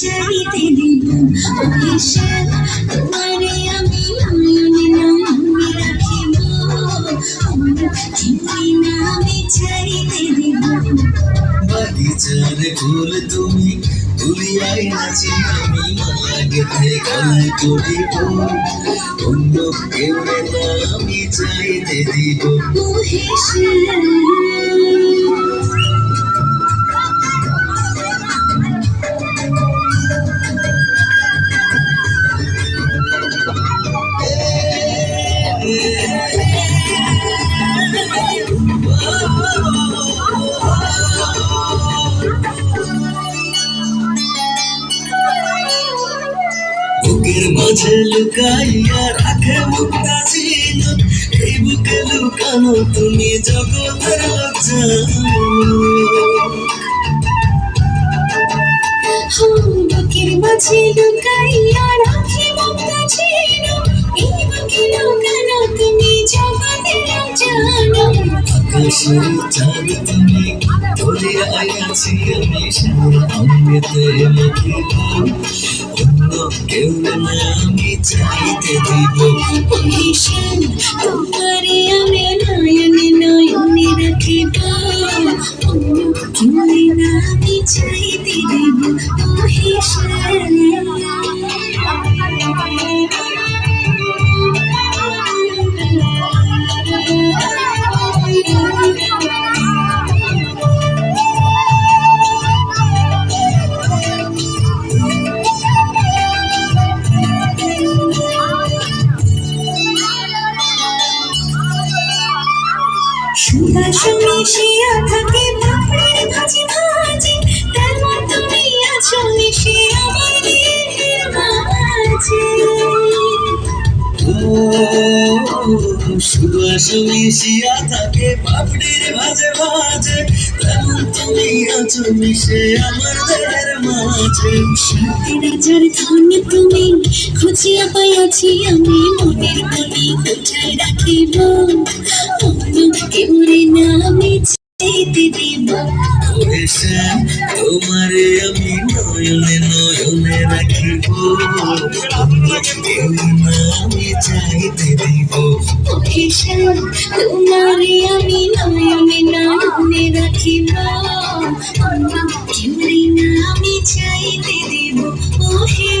চাইতে দিব ওই সাল তোমারে আমি নয়নে নামে রাখিব তুমি নামে চাইতে দিব বাগিচার ফুল তুমি তুলিয়াই নাচি আমি লাগতে গায়ে করিব অন্য কেউ আমি চাইতে দিব ওহে বুকের মাঝে লুকাইয়া রাখে মুক্তা ছিল এই বুকে লুকানো তুমি জগতের লজ্জা। মাঝে লুকাইয়া আকাশের চাঁদ তুমি ধরিয়া আছি আমি সারা অমৃতে মাখিব অন্য কেউ না আমি চাইতে দিব মহেশ্বর তোমারে আমি নয়নে নয়নে সুবাস মিশিয়া থাকে পাপড়ির ভাজি ভাজি। তেমন তুমি আছো মিশে আমার দেহের মাঝে। মিশিয়া থাকে পাপড়ির ভাজে ভাজে। তেমন তুমি আছো মিশে আমার দেহের মাঝে। সাথে রাজার ধন তুমি খুঁজিয়া পাইয়াছি আমি মনের কলি কোথায় রাখিব তোমাকে উড়ে নামে যেতে দেব তোমারে আমি নয়নে নয়নে রাখিব নামে চাইতে দেব তোমারে আমি নয়নে নয়নে রাখিব কেউ চাইতে দেব ও হে